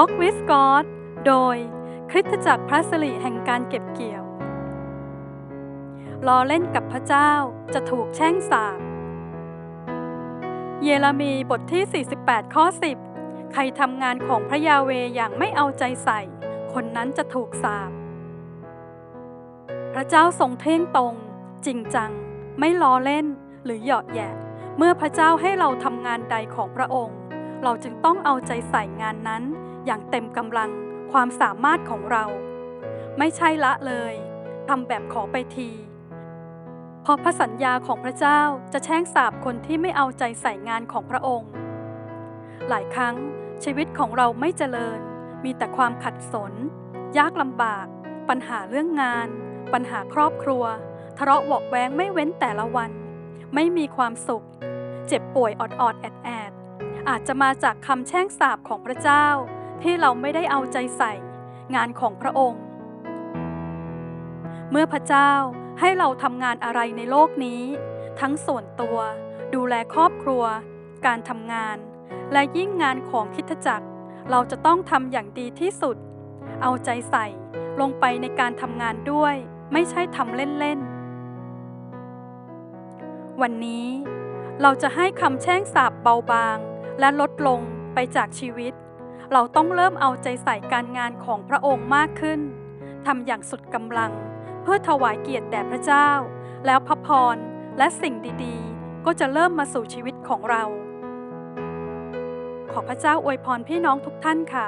Walk with God โดยคริสตจักรพระสิริแห่งการเก็บเกี่ยวล้อเล่นกับพระเจ้าจะถูกแช่งสาปเยเรมีบทที่ 48 ข้อ 10 ใครทำงานของพระยาเวอย่างไม่เอาใจใส่ คนนั้นจะถูกสาปพระเจ้าทรงเท่งตรง จริงจัง ไม่ล้อเล่นหรือหยาะแยะ เมื่อพระเจ้าให้เราทำงานใดของพระองค์ เราจึงต้องเอาใจใส่งานนั้น อย่างเต็มกำลังความสามารถของเรา ไม่ใช่ละเลยทำแบบขอไปทีเพราะพระสัญญาของพระเจ้าจะแช่งสาบคนที่ไม่เอาใจใส่งานของพระองค์ หลายครั้งชีวิตของเราไม่เจริญ มีแต่ความขัดสน ยากลำบาก ปัญหาเรื่องงาน ปัญหาครอบครัว ทะเลาะเบาะแว้งไม่เว้นแต่ละวัน ไม่มีความสุข เจ็บป่วยออดๆแอดแอด อาจจะมาจากคำแช่งสาบของพระเจ้า ที่เราไม่ได้เอาใจใส่งานของพระองค์ เมื่อพระเจ้าให้เราทำงานอะไรในโลกนี้ ทั้งส่วนตัว ดูแลครอบครัว การทำงาน และยิ่งงานของคิดทจักร เราจะต้องทำอย่างดีที่สุด เอาใจใส่ลงไปในการทำงานด้วย ไม่ใช่ทำเล่นๆ วันนี้เราจะให้คำแช่งสาบเบาบาง และลดลงไปจากชีวิต เราต้องเริ่มเอาใจใส่การงานของพระองค์มากขึ้นทำอย่างสุดกำลัง เพื่อถวายเกียรติแด่พระเจ้า แล้วพระพรและสิ่งดีๆ ก็จะเริ่มมาสู่ชีวิตของเรา ขอพระเจ้าอวยพรพี่น้องทุกท่านค่ะ